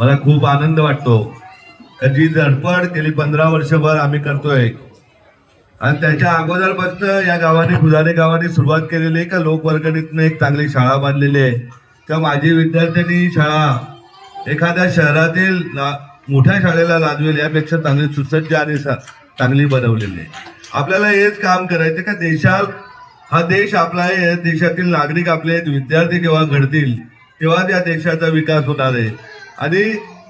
मला खूप आनंद वाटतो. जी धडपड गेली पंधरा वर्षभर आम्ही करतोय आणि त्याच्या अगोदरपासून या गावाने फुलारे गावाने सुरुवात केलेली आहे का लोकवर्गणीतनं एक चांगली शाळा बांधलेली आहे. त्या माझी विद्यार्थ्यांनी शाळा एखाद्या शहरातील ला- मोठ्या शाळेला लाजवेल यापेक्षा चांगली सुसज्ज आणि सा- चांगली बनवलेली आहे. आपल्याला हेच काम करायचं का? देशात हा देश आपला आहे या देशातील नागरिक आपले विद्यार्थी जेव्हा घडतील तेव्हा त्या देशाचा विकास होणार आहे. आणि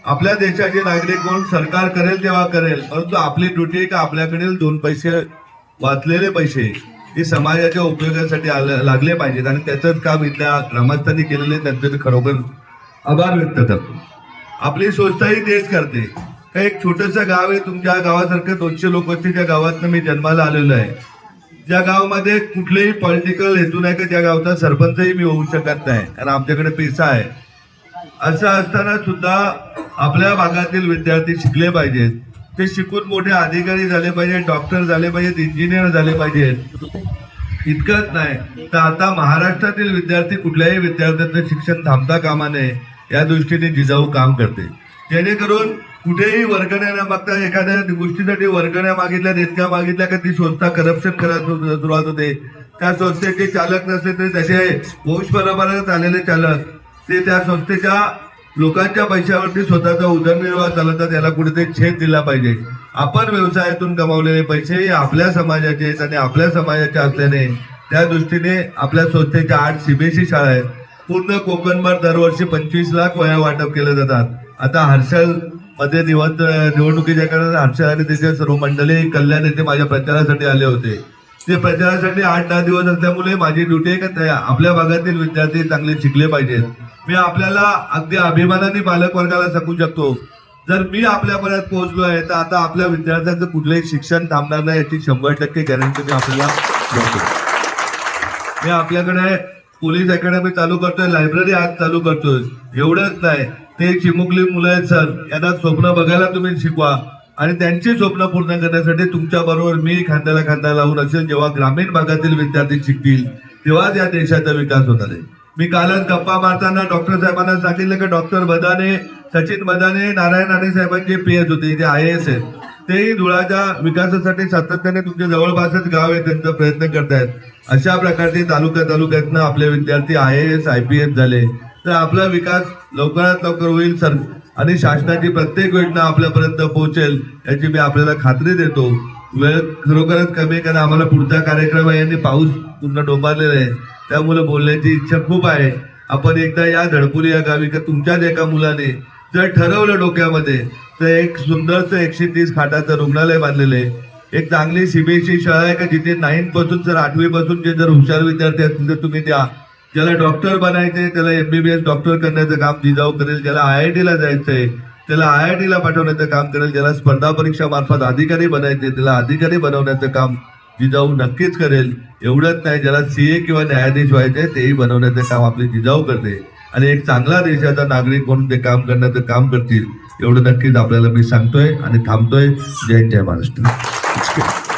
आपल्या देशाचे नागरिक म्हणून सरकार करेल तेव्हा करेल परंतु आपली ड्युटी आहे का आपल्याकडील दोन पैसे वाचलेले पैसे ते समाजाच्या उपयोगासाठी आलं लागले पाहिजेत आणि त्याचंच काम इथल्या ग्रामस्थांनी केलेले त्यांचे खरोखर आभार व्यक्त करतो. आपली संस्थाही तेच करते. का एक छोटंसं गाव आहे तुमच्या गावासारखं दोनशे लोक त्या गावातनं मी जन्माला आलेलो आहे. ज्या गावामध्ये कुठलेही पॉलिटिकल हेतू नाही का त्या गावचा सरपंचही मी होऊ शकत नाही कारण आमच्याकडे पैसा आहे. असं असताना सुद्धा आपल्या भागातील विद्यार्थी शिकले पाहिजेत. ते शिकून मोठे अधिकारी झाले पाहिजेत डॉक्टर झाले पाहिजेत इंजिनियर झाले पाहिजेत. इतकंच नाही तर आता महाराष्ट्रातील विद्यार्थी कुठल्याही विद्यार्थ्यांचं शिक्षण थांबता कामा नये या दृष्टीने जिजाऊ काम करते. जेणेकरून कुठेही वर्गण्या न मागता एखाद्या गोष्टीसाठी वर्गण्या मागितल्या देणग्या मागितल्या का ती संस्था करप्शन करायला सुरुवात होते. त्या संस्थेचे चालक नसले तरी तसे वंश परंपरागत आलेले चालक ते त्या संस्थेच्या लोकांच्या पैशावरती स्वतःचा उदरनिर्वाह चालवतात त्याला कुठेतरी छेद दिला पाहिजे. आपण व्यवसायातून कमावलेले पैसे हे आपल्या समाजाचे आहेत आणि आपल्या समाजाचे असल्याने त्या दृष्टीने आपल्या संस्थेच्या आठ सीबीएसई शाळा आहेत. पूर्ण कोकणभर दरवर्षी पंचवीस लाख वया वाटप केले जातात. आता हर्षलमध्ये निवंत निवडणुकीच्या कारण हर्षल आणि त्याचे सर्व मंडळी कल्याण येथे माझ्या प्रचारासाठी आले होते. ते प्रचारासाठी आठ दहा दिवस असल्यामुळे माझी ड्युटी आहे का? त्या आपल्या भागातील विद्यार्थी चांगले शिकले पाहिजेत. मी आपल्याला अगदी अभिमानाने पालक वर्गाला सांगू शकतो. जर मी आपल्यापर्यंत पोहोचलो आहे तर आता आपल्या विद्यार्थ्यांचं कुठलंही शिक्षण थांबणार नाही याची शंभर टक्के गॅरंटी मी आपल्याला देतो. मी आपल्याकडे पोलीस अकॅडमी चालू करतोय लायब्ररी आज चालू करतोय. एवढंच नाही ते चिमुकली मुलं आहेत सर यांना स्वप्न बघायला तुम्ही शिकवा. आणि त्यांची स्वप्न पूर्ण करण्यासाठी तुमच्या बरोबर मी खांद्याला खांदा लावून असेल जेव्हा ग्रामीण भागातील विद्यार्थी शिकतील तेव्हाच या देशाचा विकास होणार आहे. मी कालच गप्पा मारताना डॉक्टर साहेबांना सांगितलं की डॉक्टर बदाने सचिन बदाने नारायण राणे साहेबांचे पी एच होते जे आय एस आहेत. तेही धुळाच्या विकासासाठी सातत्याने तुमच्या जवळपासच गाव आहे त्यांचा प्रयत्न करतायत. अशा प्रकारचे तालुक्या तालुक्यातनं आपले विद्यार्थी I S I P S झाले. तर आपला विकास लवकरात लवकर होईल सर. आणि शासनाची प्रत्येक योजना आपल्यापर्यंत पोहोचेल याची मी आपल्याला खात्री देतो. वेळ खरोखरच कमी कारण आम्हाला पुढचा कार्यक्रम आहे आणि पाऊस पूर्ण डोंबारलेला आहे. त्यामुळे बोलण्याची इच्छा खूप आहे. आपण एकदा या धडपुरी या गावी का तुमच्याच एका मुलाने जर ठरवलं डोक्यामध्ये तर एक सुंदरचं एकशे तीस खाटाचं रुग्णालय बांधलेलं आहे. एक चांगली सीबीएसई शाळा आहे का? जिथे नाईनपासून जर आठवीपासून जे जर हुशार विद्यार्थी असतील तर तुम्ही द्या. ज्याला डॉक्टर बनायचे त्याला एमबीबीएस डॉक्टर करण्याचं काम जिजाऊ करेल ज्याला आय आय टीला जायचंय त्याला आय आय टीला पाठवण्याचं काम करेल ज्याला स्पर्धा परीक्षा मार्फत अधिकारी बनायचे त्याला अधिकारी बनवण्याचं काम जिजाऊ नक्कीच करेल. एवढंच नाही ज्याला सीए किंवा न्यायाधीश व्हायचे तेही बनवण्याचं काम आपली जिजाऊ करते. आणि एक चांगला देशाचा नागरिक म्हणून ते काम करण्याचं काम करतील एवढं नक्कीच आपल्याला मी सांगतोय आणि थांबतोय. जय जय महाराष्ट्र.